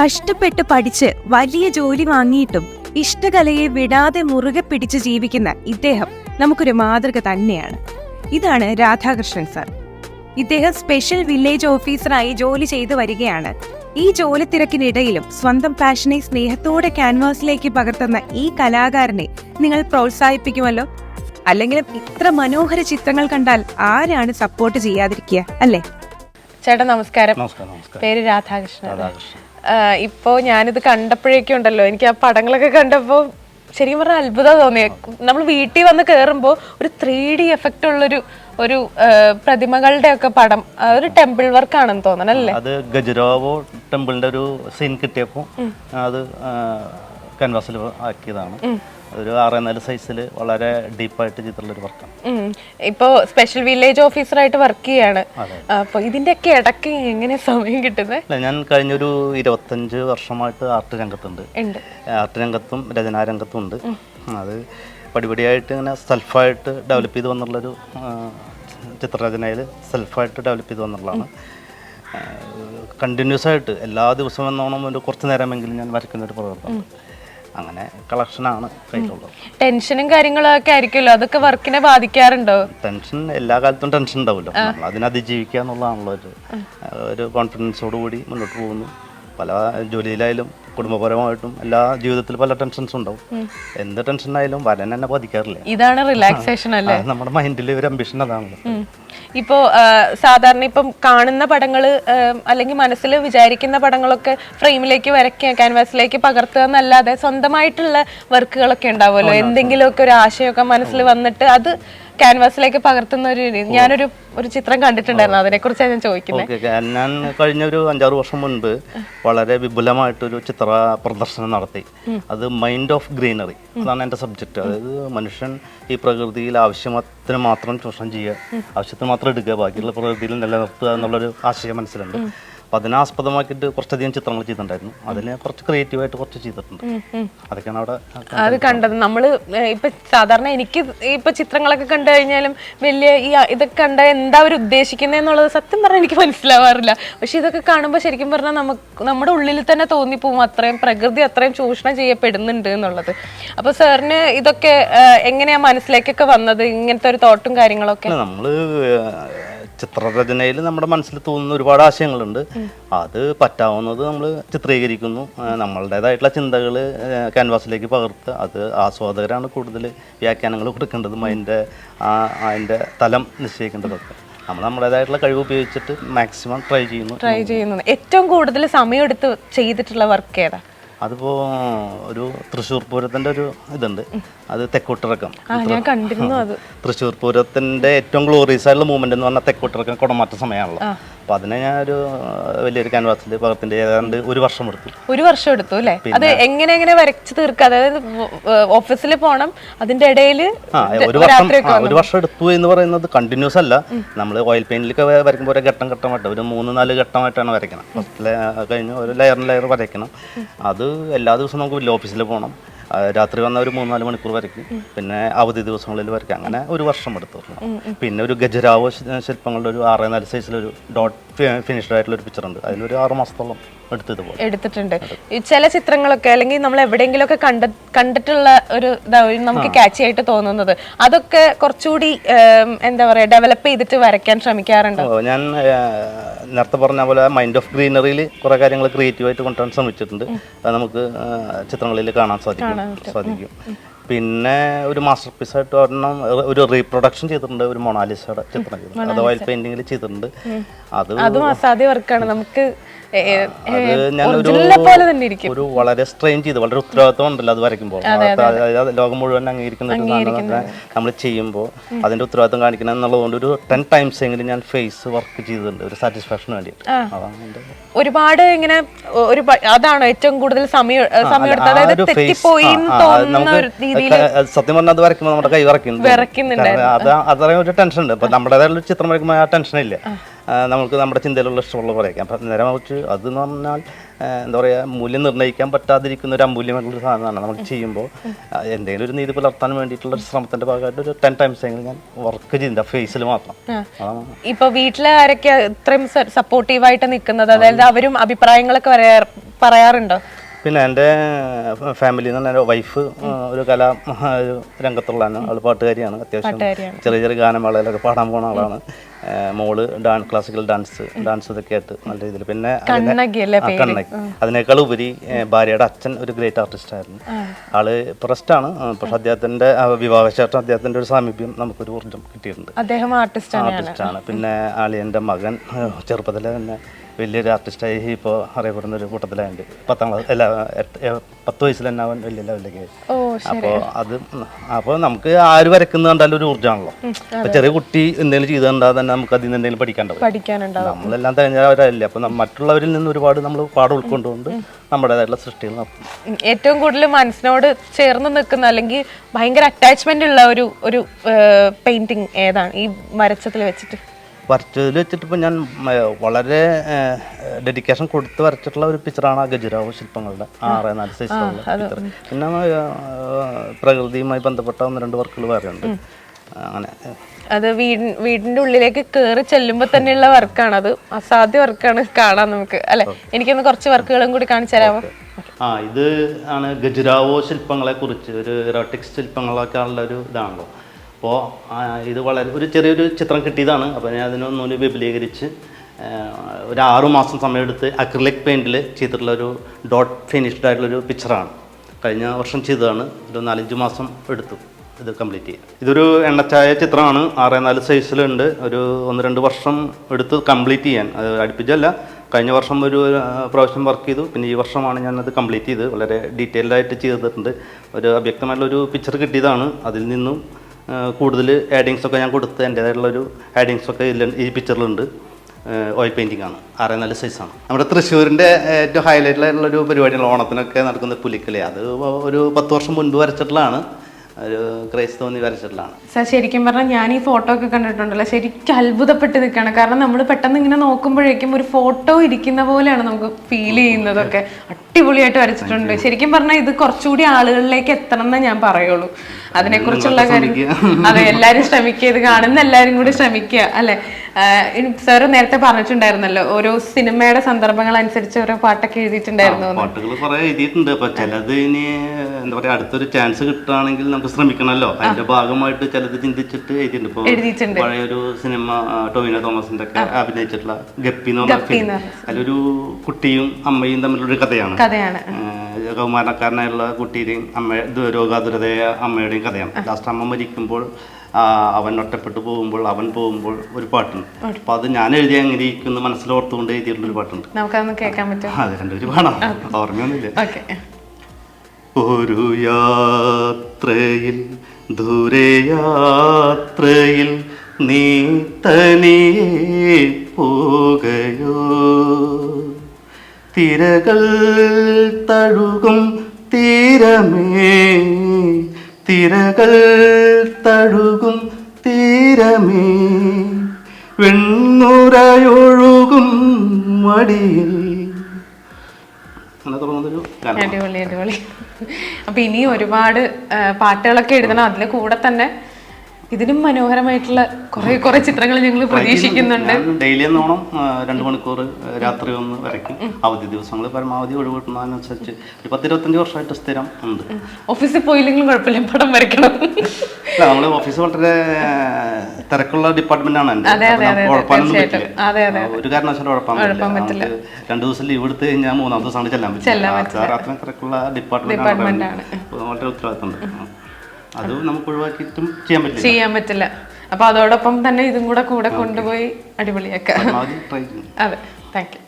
കഷ്ടപ്പെട്ട് പഠിച്ച് വലിയ ജോലി വാങ്ങിയിട്ടും ഇഷ്ടകലയെ വിടാതെ മുറുകെ പിടിച്ച് ജീവിക്കുന്ന ഇദ്ദേഹം നമുക്കൊരു മാതൃക തന്നെയാണ്. ഇതാണ് രാധാകൃഷ്ണൻ സാർ. ഇദ്ദേഹം സ്പെഷ്യൽ വില്ലേജ് ഓഫീസറായി ജോലി ചെയ്തു വരികയാണ്. ഈ ജോലി തിരക്കിനിടയിലും സ്വന്തം പാഷനെ സ്നേഹത്തോടെ ക്യാൻവാസിലേക്ക് പകർത്തുന്ന ഈ കലാകാരനെ നിങ്ങൾ പ്രോത്സാഹിപ്പിക്കുമല്ലോ? അല്ലെങ്കിലും ഇത്ര മനോഹര ചിത്രങ്ങൾ കണ്ടാൽ ആരാണ് സപ്പോർട്ട് ചെയ്യാതിരിക്കുക അല്ലേ? ചേട്ടാ നമസ്കാരം. പേര് രാധാകൃഷ്ണൻ. ഇപ്പോ ഞാനിത് കണ്ടപ്പോഴേക്കും ഉണ്ടല്ലോ എനിക്ക് ആ പടങ്ങളൊക്കെ കണ്ടപ്പോൾ ശരിക്കും പറഞ്ഞാൽ അത്ഭുതം തോന്നി. നമ്മൾ വീട്ടിൽ വന്ന് കയറുമ്പോൾ ഒരു ത്രീ ഡി എഫക്റ്റ് ഉള്ളൊരു ഒരു പ്രതിമകളുടെ ഒക്കെ പടം ഒരു ടെമ്പിൾ വർക്ക് ആണെന്ന് തോന്നണം അല്ലേ? അത് ഗജരാവോ ടെമ്പിളിന്റെ ഒരു സീൻ കിട്ടിയപ്പോൾ അത് കൻവാസിൽ ആക്കിയതാണ്. ഒരു ആറ് നാല് സൈസിൽ വളരെ ഡീപ്പായിട്ട് ചെയ്തിട്ടുള്ള ഒരു വർക്കാണ് ഇപ്പോൾ ഇപ്പോ സ്പെഷ്യൽ വില്ലേജ് ഓഫീസറായിട്ട് വർക്ക് ചെയ്യാണ്. അപ്പോൾ ഇതിന്റെയൊക്കെ ഇടയ്ക്ക് എങ്ങനെ സമയം കിട്ടുന്നത് അല്ല ഞാൻ കഴിഞ്ഞൊരു ഇരുപത്തഞ്ച് വർഷമായിട്ട് ആർട്ട് രംഗത്തുണ്ട്. ആർട്ട് രംഗത്തും രചനാരംഗത്തും ഉണ്ട്. അത് പടിപടിയായിട്ട് ഇങ്ങനെ സെൽഫായിട്ട് ഡെവലപ്പ് ചെയ്ത് വന്നുള്ളൊരു ചിത്രരചനയിൽ സെൽഫായിട്ട് ഡെവലപ്പ് ചെയ്ത് വന്നുള്ളതാണ്. കണ്ടിന്യൂസ് ആയിട്ട് എല്ലാ ദിവസവും എന്നോണം ഒരു കുറച്ച് നേരമെങ്കിലും ഞാൻ വരയ്ക്കുന്ന ഒരു പ്രവർത്തനം അങ്ങനെ കളക്ഷനാണ് കയ്യിലുള്ളത്. ടെൻഷനും കാര്യങ്ങളും ഒക്കെ ആയിരിക്കുമല്ലോ? അതൊക്കെ വർക്കിനെ ബാധിക്കാറുണ്ടോ? ടെൻഷൻ എല്ലാ കാലത്തും ടെൻഷൻ ഉണ്ടാവുമല്ലോ. നമ്മൾ അതിനെ അതിജീവിക്കുക എന്നുള്ളതാണല്ലോ ഒരു ഒരു കോൺഫിഡൻസോട് കൂടി മുന്നോട്ട് പോകുന്നു. പല ജോലിയിലായാലും കുടുംബപരമായിട്ടും എല്ലാ ജീവിതത്തിൽ പല ടെൻഷൻസ് ഉണ്ടാവും. എന്ത് ടെൻഷൻ ആയാലും വരൻ എന്നെ ബാധിക്കാറില്ല. ഇതാണ് റിലാക്സേഷൻ അല്ലേ? നമ്മുടെ മൈൻഡിൽ ഒരു അംബിഷൻ അതാണല്ലോ. ഇപ്പോ സാധാരണ ഇപ്പം കാണുന്ന പടങ്ങൾ അല്ലെങ്കിൽ മനസ്സിൽ വിചാരിക്കുന്ന പടങ്ങളൊക്കെ ഫ്രെയിമിലേക്ക് വരയ്ക്കുക ക്യാൻവാസിലേക്ക് പകർത്തുക എന്നല്ലാതെ സ്വന്തമായിട്ടുള്ള വർക്കുകളൊക്കെ ഉണ്ടാവുമല്ലോ? എന്തെങ്കിലുമൊക്കെ ഒരു ആശയമൊക്കെ മനസ്സിൽ വന്നിട്ട് അത് ക്യാൻവാസിലേക്ക് പകർത്തുന്ന ഒരു രീതി. ഞാനൊരു ഒരു ചിത്രം കണ്ടിട്ടുണ്ടായിരുന്നു. അതിനെ കുറിച്ചാണ് ഞാൻ ചോദിക്കുന്നത്. ഞാൻ കഴിഞ്ഞ ഒരു അഞ്ചാറ് വർഷം മുൻപ് വളരെ വിപുലമായിട്ടൊരു ചിത്ര പ്രദർശനം നടത്തി. അത് മൈൻഡ് ഓഫ് ഗ്രീനറി അതാണ് എന്റെ സബ്ജക്റ്റ്. അതായത് മനുഷ്യൻ ഈ പ്രകൃതിയിൽ ആവശ്യത്തിന് മാത്രം ചൂഷണം ചെയ്യുക ആവശ്യത്തിന് മാത്രം എടുക്കുക ബാക്കിയുള്ള പ്രകൃതിയിൽ നിലനിർത്തുക എന്നുള്ളൊരു ആശയം മനസ്സിലുണ്ട്. അപ്പം അതിനാസ്പദമാക്കിട്ട് കുറച്ചധികം ചിത്രങ്ങൾ ചെയ്തിട്ടുണ്ടായിരുന്നു. അതിന് കുറച്ച് ക്രിയേറ്റീവായിട്ട് കുറച്ച് ചെയ്തിട്ടുണ്ട്. അതൊക്കെയാണ് അവിടെ അത് കണ്ടത്. നമ്മൾ ഏഹ്, ഇപ്പൊ സാധാരണ എനിക്ക് ഇപ്പൊ ചിത്രങ്ങളൊക്കെ കണ്ടു കഴിഞ്ഞാലും വലിയ ഈ ഇതൊക്കെ കണ്ട എന്താ അവർ ഉദ്ദേശിക്കുന്നത് എന്നുള്ളത് സത്യം പറഞ്ഞാൽ എനിക്ക് മനസ്സിലാവാറില്ല. പക്ഷെ ഇതൊക്കെ കാണുമ്പോൾ ശരിക്കും പറഞ്ഞാൽ നമുക്ക് നമ്മുടെ ഉള്ളിൽ തന്നെ തോന്നിപ്പോവും അത്രയും പ്രകൃതി അത്രയും ചൂഷണം ചെയ്യപ്പെടുന്നുണ്ട് എന്നുള്ളത്. അപ്പൊ സാറിന് ഇതൊക്കെ എങ്ങനെയാ മനസ്സിലേക്കൊക്കെ വന്നത്? ഇങ്ങനത്തെ ഒരു തോട്ടും കാര്യങ്ങളൊക്കെ? നമ്മൾ നമ്മൾ ചിത്രരചനയിൽ നമ്മുടെ മനസ്സിൽ തോന്നുന്ന ഒരുപാട് ആശയങ്ങളുണ്ട്. അത് പറ്റാവുന്നത് നമ്മൾ ചിത്രീകരിക്കുന്നു. നമ്മളുടേതായിട്ടുള്ള ചിന്തകൾ ക്യാൻവാസിലേക്ക് പകർത്ത് അത് ആസ്വാദകരാണ് കൂടുതൽ വ്യാഖ്യാനങ്ങൾ കൊടുക്കേണ്ടതും അതിന്റെ അതിന്റെ തലം നിശ്ചയിക്കേണ്ടതൊക്കെ. നമ്മൾ നമ്മുടേതായിട്ടുള്ള കഴിവ് ഉപയോഗിച്ചിട്ട് മാക്സിമം ട്രൈ ചെയ്യുന്നു. ട്രൈ ചെയ്യുന്നു. ഏറ്റവും കൂടുതൽ സമയമെടുത്ത് ചെയ്തിട്ടുള്ള വർക്ക് ഏതാ? അതിപ്പോൾ ഒരു തൃശ്ശൂർ പൂരത്തിന്റെ ഒരു ഇതുണ്ട്. അത് തെക്കോട്ടിറക്കം. തൃശ്ശൂർ പൂരത്തിന്റെ ഏറ്റവും ഗ്ലോറിയസ് ആയിട്ടുള്ള മൂവ്മെന്റ് എന്ന് പറഞ്ഞാൽ തെക്കോട്ടിറക്കം കുടമാറ്റ സമയമാണല്ലോ. അപ്പൊ അതിനെ ഞാൻ ഒരു വലിയൊരു ക്യാൻവാസിൽ പകർപ്പിന്റെ ഏതാണ്ട് ഒരു വർഷം എടുത്തു. ഒരു വർഷം എടുത്തു അല്ലേ? അത് എങ്ങനെ എങ്ങനെ വരച്ചു തീർക്കുക അതായത് ഓഫീസിൽ പോണം അതിന്റെ ഇടയിൽ ഒരു വർഷം ഒരു വർഷം എടുത്തു എന്ന് പറയുന്നത് കണ്ടിന്യൂസ് അല്ല. നമ്മൾ ഓയിൽ പെയിന്റിലൊക്കെ വരയ്ക്കുമ്പോൾ ഒരു ഘട്ടം ഘട്ടമായിട്ട് ഒരു മൂന്ന് നാല് ഘട്ടമായിട്ടാണ് വരയ്ക്കണം ഫസ്റ്റ് കഴിഞ്ഞ് ഒരു ലെയറിന് ലെയർ വരയ്ക്കണം. അത് എല്ലാ ദിവസവും നമുക്ക് വലിയ ഓഫീസിൽ പോകണം രാത്രി വന്ന ഒരു മൂന്നാൽ മണിക്കൂർ വരയ്ക്കും. പിന്നെ അവധി ദിവസങ്ങളിൽ വരയ്ക്കും. അങ്ങനെ ഒരു വർഷം എടുത്തു. പിന്നെ ഒരു ഗജരാവോ ശില്പങ്ങളുടെ ഒരു ആറ് നാല് സൈസിലൊരു ഡോട്ട് ഫിനിഷ്ഡ് ആയിട്ടുള്ള ഒരു പിക്ചർ ഉണ്ട്. അതിലൊരു ആറ് മാസത്തോളം എടുത്തിട്ടുണ്ട്. ഈ ചില ചിത്രങ്ങളൊക്കെ അല്ലെങ്കിൽ നമ്മൾ എവിടെയെങ്കിലുമൊക്കെ കണ്ട കണ്ടിട്ടുള്ള ഒരു ഇതാവും നമുക്ക് കാച്ചി ആയിട്ട് തോന്നുന്നത് അതൊക്കെ കുറച്ചുകൂടി എന്താ പറയാ ഡെവലപ്പ് ചെയ്തിട്ട് വരയ്ക്കാൻ ശ്രമിക്കാറുണ്ടോ? ഞാൻ നേരത്തെ പറഞ്ഞ പോലെ മൈൻഡ് ഓഫ് ഗ്രീനറിയിൽ കുറേ കാര്യങ്ങൾ ക്രിയേറ്റീവായിട്ട് കൊണ്ടുവരാൻ ശ്രമിച്ചിട്ടുണ്ട്. അത് നമുക്ക് ചിത്രങ്ങളിൽ കാണാൻ സാധിക്കും. സാധിക്കും. പിന്നെ ഒരു മാസ്റ്റർ പീസ് ആയിട്ട് ഒരെണ്ണം ഒരു റീപ്രൊഡക്ഷൻ ചെയ്തിട്ടുണ്ട് ഒരു മൊണാലിസയുടെ ചിത്രം ചെയ്തിട്ടുണ്ട്. അത് ഓയിൽ പെയിന്റിങ്ങിൽ ചെയ്തിട്ടുണ്ട്. അത് അതും അസാധ്യ വർക്കാണ് നമുക്ക് പോലെ തന്നെ ഇരിക്കും. ഒരു വളരെ സ്ട്രെയിൻ ചെയ്ത് വളരെ ഉത്തരവാദിത്വം ഉണ്ടല്ലോ അത് വരയ്ക്കുമ്പോൾ ലോകം മുഴുവൻ അംഗീകരിക്കുന്ന ഒരു സാധനം നമ്മൾ ചെയ്യുമ്പോൾ അതിന്റെ ഉത്തരവാദിത്വം കാണിക്കണം എന്നുള്ളതുകൊണ്ട് ഒരു ടെൻ ടൈംസ് ഞാൻ ഫേസ് വർക്ക് ചെയ്തിട്ടുണ്ട് ഒരു സാറ്റിസ്ഫാക്ഷന് അതാണ് ഒരുപാട് ഇങ്ങനെ ഒരു അതാണ് ഏറ്റവും കൂടുതൽ സമയം സമയം എടുത്ത് അതായത് തെറ്റിപ്പോയി സത്യം പറഞ്ഞാൽ അത് വരയ്ക്കുമ്പോൾ നമ്മുടെ കൈ വിറയ്ക്കുന്നു വിറയ്ക്കുന്നുണ്ടായിരുന്നു. അത് അത്രയും ഒരു ടെൻഷൻ ഉണ്ട്. ഇപ്പൊ ഒരു ചിത്രം വരയ്ക്കുമ്പോൾ ആ ടെൻഷൻ ഇല്ല. നമുക്ക് നമ്മുടെ ചിന്തയിലുള്ള ഇഷ്ടമുള്ള പറയാം അപ്പം നേരെ മറിച്ച് അതെന്ന് പറഞ്ഞാൽ എന്താ പറയുക മൂല്യം നിർണയിക്കാൻ പറ്റാതിരിക്കുന്ന ഒരു അമൂല്യമായിട്ടുള്ള സാധനമാണ് നമ്മൾ ചെയ്യുമ്പോൾ എന്തെങ്കിലും ഒരു നീതി പുലർത്താൻ വേണ്ടിയിട്ടുള്ള ഒരു ശ്രമത്തിന്റെ ഭാഗമായിട്ട് ഒരു ടെൻ ടൈംസ് എങ്കിലും ഞാൻ വർക്ക് ചെയ്യുന്നുണ്ട്. ഫേസിൽ മാത്രം. ഇപ്പോൾ ഇപ്പൊ വീട്ടിലെ ആരൊക്കെ ഇത്രയും സപ്പോർട്ടീവായിട്ട് നിൽക്കുന്നത് അതായത് അവരും അഭിപ്രായങ്ങളൊക്കെ പറയാറുണ്ടോ? പിന്നെ എന്റെ ഫാമിലിയിൽ നിന്ന് എന്റെ വൈഫ് ഒരു കലാ ഒരു രംഗത്തുള്ളതാണ്. അവൾ പാട്ടുകാരിയാണ്. അത്യാവശ്യം. ചെറിയ ചെറിയ ഗാനമേളയിലൊക്കെ പാടാൻ പോകുന്ന ആളാണ്. മോൾ ഡാൻസ് ക്ലാസിക്കൽ ഡാൻസ് ഡാൻസ് ഇതൊക്കെ ആയിട്ട് നല്ല രീതിയിൽ. പിന്നെ കണ്ണകി അതിനേക്കാൾ ഉപരി ഭാര്യയുടെ അച്ഛൻ ഒരു ഗ്രേറ്റ് ആർട്ടിസ്റ്റ് ആയിരുന്നു. ആൾ പ്രസ്റ്റാണ് പക്ഷെ അദ്ദേഹത്തിന്റെ വിവാഹ വിവാഹശേഷം അദ്ദേഹത്തിന്റെ ഒരു സാമീപ്യം നമുക്കൊരു ഊർജം കിട്ടിയിട്ടുണ്ട്. അദ്ദേഹം ആർട്ടിസ്റ്റ് ആണ്. പിന്നെ ആളിയന്റെ മകൻ ചെറുപ്പത്തിലെ തന്നെ വലിയൊരു ആർട്ടിസ്റ്റായി ഇപ്പോൾ അറിയപ്പെടുന്ന ഒരു കൂട്ടത്തിലായുണ്ട്. പത്താം ക്ലാസ് അല്ല പത്ത് വയസ്സിൽ തന്നെ അവൻ വലിയ ലെവലിലേക്ക് അപ്പോൾ അത് അപ്പോൾ നമുക്ക് ആര് വരക്കുന്ന കണ്ടാലും ഒരു ഊർജമാണല്ലോ. അപ്പോൾ ചെറിയ കുട്ടി എന്തെങ്കിലും ചെയ്ത് കണ്ടാൽ തന്നെ നമുക്ക് അതിൽ നിന്ന് എന്തെങ്കിലും പഠിക്കാണ്ടാവും നമ്മളെല്ലാം തികഞ്ഞവരല്ലേ അപ്പോൾ മറ്റുള്ളവരിൽ നിന്ന് ഒരുപാട് നമ്മൾ പാഠം ഉൾക്കൊണ്ടുകൊണ്ട് നമ്മുടേതായിട്ടുള്ള സൃഷ്ടികൾ നടത്തും ഏറ്റവും കൂടുതൽ മനസ്സിനോട് ചേർന്ന് നിൽക്കുന്ന അല്ലെങ്കിൽ ഭയങ്കര അറ്റാച്ച്മെന്റ് ഉള്ള ഒരു ഒരു പെയിന്റിങ് ഏതാണ്? ഈ മരച്ചത്തിൽ വെച്ചിട്ട്. വരച്ചതിൽ വെച്ചിട്ട് ഇപ്പോൾ ഞാൻ വളരെ ഡെഡിക്കേഷൻ കൊടുത്ത് വരച്ചിട്ടുള്ള ഒരു പിക്ചറാണ് ആ ഗജുരാവ് ശില്പങ്ങളുടെ ആറ് നാല് സൈസിലുള്ള പിക്ചർ പിന്നെ പ്രകൃതിയുമായി ബന്ധപ്പെട്ട ഒന്ന് രണ്ട് വർക്കുകൾ വേറെയുണ്ട് അങ്ങനെ. അത് വീട് വീടിന്റെ ഉള്ളിലേക്ക് കയറി ചെല്ലുമ്പോൾ തന്നെയുള്ള വർക്കാണ്. അത് അസാധ്യ വർക്കാണ് കാണാൻ നമുക്ക്. അല്ലെ? എനിക്കൊന്ന് കുറച്ച് വർക്കുകളും കൂടി കാണിച്ചു തരാമോ? ആ ഇത് ആണ് ഗജുരാവോ ശില്പങ്ങളെ കുറിച്ച്. ഒരു ഇറോട്ടിക്സ് ശില്പങ്ങളൊക്കെ ഉള്ള ഒരു ഇതാണല്ലോ. അപ്പോൾ ഇത് വളരെ ഒരു ചെറിയൊരു ചിത്രം കിട്ടിയതാണ്. അപ്പോൾ ഞാൻ അതിനൊന്നുകൂടി വിപുലീകരിച്ച് ഒരു ആറു മാസം സമയമെടുത്ത് അക്രിലിക് പെയിന്റിൽ ചെയ്തിട്ടുള്ള ഒരു ഡോട്ട് ഫിനിഷ്ഡ് ആയിട്ടുള്ളൊരു പിക്ചറാണ് കഴിഞ്ഞ വർഷം ചെയ്തതാണ്. ഒരു നാലഞ്ച് മാസം എടുത്തു. ഇത് കംപ്ലീറ്റ് ചെയ്യാൻ. ഇതൊരു എണ്ണച്ചായ ചിത്രമാണ്. ആറ് നാല് സൈസിലുണ്ട് ഒരു ഒന്ന് രണ്ട് വർഷം എടുത്ത് കംപ്ലീറ്റ് ചെയ്യാൻ. അത് അടുപ്പിച്ചല്ല. കഴിഞ്ഞ വർഷം ഒരു പ്രാവശ്യം വർക്ക് ചെയ്തു. പിന്നെ ഈ വർഷമാണ് ഞാൻ അത് കംപ്ലീറ്റ് ചെയ്ത്. വളരെ ഡീറ്റെയിൽഡായിട്ട് ചെയ്തിട്ടുണ്ട്. ഒരു അവ്യക്തമായിട്ടുള്ളൊരു പിക്ചർ കിട്ടിയതാണ്. അതിൽ നിന്നും കൂടുതൽ ആഡിങ്സൊക്കെ ഞാൻ കൊടുത്ത് എന്റേതായിട്ടുള്ളൊരു ആഡിങ്സ് ഒക്കെ ഇതിൽ ഈ പിക്ചറിലുണ്ട് ഓയിൽ പെയിന്റിംഗ് ആണ്. ആറേ നാല് സൈസാണ് നമ്മുടെ തൃശ്ശൂരിന്റെ ഏറ്റവും ഹൈലൈറ്റിലായിട്ടുള്ള ഒരു പരിപാടിയാണ് ഓണത്തിനൊക്കെ നടക്കുന്ന പുലിക്കളി. അത് ഒരു പത്ത് വർഷം മുൻപ് വരച്ചിട്ടുള്ളതാണ്. ഒരു ക്രൈസ് തോന്നി വരച്ചിട്ടുള്ളതാണ്. സാർ ശരിക്കും പറഞ്ഞാൽ ഞാൻ ഈ ഫോട്ടോ ഒക്കെ കണ്ടിട്ടുണ്ടല്ലോ. ശരിക്കും അത്ഭുതപ്പെട്ട് നിൽക്കുകയാണ്. കാരണം നമ്മൾ പെട്ടെന്ന് ഇങ്ങനെ നോക്കുമ്പോഴേക്കും ഒരു ഫോട്ടോ ഇരിക്കുന്ന പോലെയാണ് നമുക്ക് ഫീൽ ചെയ്യുന്നതൊക്കെ. അടിപൊളിയായിട്ട് വരച്ചിട്ടുണ്ട്. ശരിക്കും പറഞ്ഞാൽ ഇത് കുറച്ചുകൂടി ആളുകളിലേക്ക് എത്തണം എന്നേ ഞാൻ പറയുള്ളൂ. അതിനെക്കുറിച്ചുള്ള കാര്യം. അതെ എല്ലാരും ശ്രമിക്കുക. ഇത് കാണുന്ന എല്ലാരും കൂടി ശ്രമിക്കുക അല്ലെ? സാർ നേരത്തെ പറഞ്ഞിട്ടുണ്ടായിരുന്നല്ലോ ഓരോ സിനിമയുടെ സന്ദർഭങ്ങൾ അനുസരിച്ച് ഓരോ പാട്ടൊക്കെ എഴുതിയിട്ടുണ്ടായിരുന്നു. പാട്ടുകൾ കുറെ എഴുതിയിട്ടുണ്ട്. അപ്പൊ ചിലത് ഇനി എന്താ പറയാ അടുത്തൊരു ചാൻസ് കിട്ടുകയാണെങ്കിൽ നമുക്ക് ശ്രമിക്കണമല്ലോ. അതിന്റെ ഭാഗമായിട്ട് ചിലത് ചിന്തിച്ചിട്ട് എഴുതിയിട്ടുണ്ട്. എഴുതിയിട്ടുണ്ട്. പഴയൊരു സിനിമ ആ, തോമസിന്റെ ഒക്കെ അഭിനയിച്ചിട്ടുള്ള ഗപ്പി എന്ന് പറഞ്ഞ അതിലൊരു കുട്ടിയും അമ്മയും തമ്മിലുള്ള കഥയാണ്. കഥയാണ്. കൗമാരക്കാരനായുള്ള കുട്ടിയുടെയും അമ്മ രോഗാതുരതയായ അമ്മയുടെയും കഥയാണ്. ലാസ്റ്റ് അമ്മ മരിക്കുമ്പോൾ അവൻ ഒറ്റപ്പെട്ടു പോകുമ്പോൾ അവൻ പോകുമ്പോൾ ഒരു പാട്ടുണ്ട്. അപ്പൊ അത് ഞാൻ എഴുതിയ അങ്ങനെ ഇരിക്കുന്നു മനസ്സിലോർത്തുകൊണ്ട് എഴുതിയിട്ടുള്ള ഒരു പാട്ടുണ്ട്. നമുക്കതൊന്ന് കേൾക്കാൻ പറ്റും അത് രണ്ടൊരു വേണം ഓർമ്മയൊന്നുമില്ല. ഓക്കെ. ഒരു യാത്രയിൽ ദൂരയാത്രയിൽ നീ തനിയെ പോകയോ? തിരകൾ തഴുകും തീരമേ. തിരകൾ തഴുകും തീരമേ. വെണ്ണുറയൊഴുകും മടിയിൽ. അടിപൊളി അടിപൊളി. അപ്പൊ ഇനി ഒരുപാട് പാട്ടുകളൊക്കെ എഴുതണം. അതിൽ കൂടെ തന്നെ ഇതിനും മനോഹരമായിട്ടുള്ള കുറെ കുറെ ചിത്രങ്ങൾ ഞങ്ങൾ പ്രതീക്ഷിക്കുന്നുണ്ട്. ഡെയിലി എന്നോണം രണ്ടു മണിക്കൂർ രാത്രി ഒന്ന് വരയ്ക്കും. അവധി ദിവസങ്ങൾ പരമാവധി ഒഴിവിട്ടുന്നതിനനുസരിച്ച് ഒരു പത്ത് ഇരുപത്തഞ്ച് വർഷമായിട്ട് സ്ഥിരം ഉണ്ട്. ഓഫീസിൽ പോയില്ലെങ്കിലും കുഴപ്പമില്ല പടം വരയ്ക്കണം. അല്ല നമ്മൾ ഓഫീസ് വളരെ തിരക്കുള്ള ഡിപ്പാർട്ട്മെന്റ് ആണ് ഉഴപ്പാനൊന്നും പറ്റില്ല. ഒരു കാരണവശാലും ഉഴപ്പാൻ പറ്റില്ല. രണ്ട് ദിവസം ലീവ് എടുത്ത് കഴിഞ്ഞാൽ മൂന്നാം ദിവസമാണ് ചെല്ലാൻ പറ്റില്ല. അത്രയും തിരക്കുള്ള ഡിപ്പാർട്ട്മെന്റ് ആണ് വളരെ ഉത്തരവാദിത്തമുണ്ട്. അത് നമുക്ക് ഒഴിവാക്കിയിട്ടും ചെയ്യാൻ പറ്റില്ല. ചെയ്യാൻ പറ്റില്ല. അപ്പൊ അതോടൊപ്പം തന്നെ ഇതും കൂടെ കൂടെ കൊണ്ടുപോയി അടിപൊളിയാക്കാം. അതെ. Thank you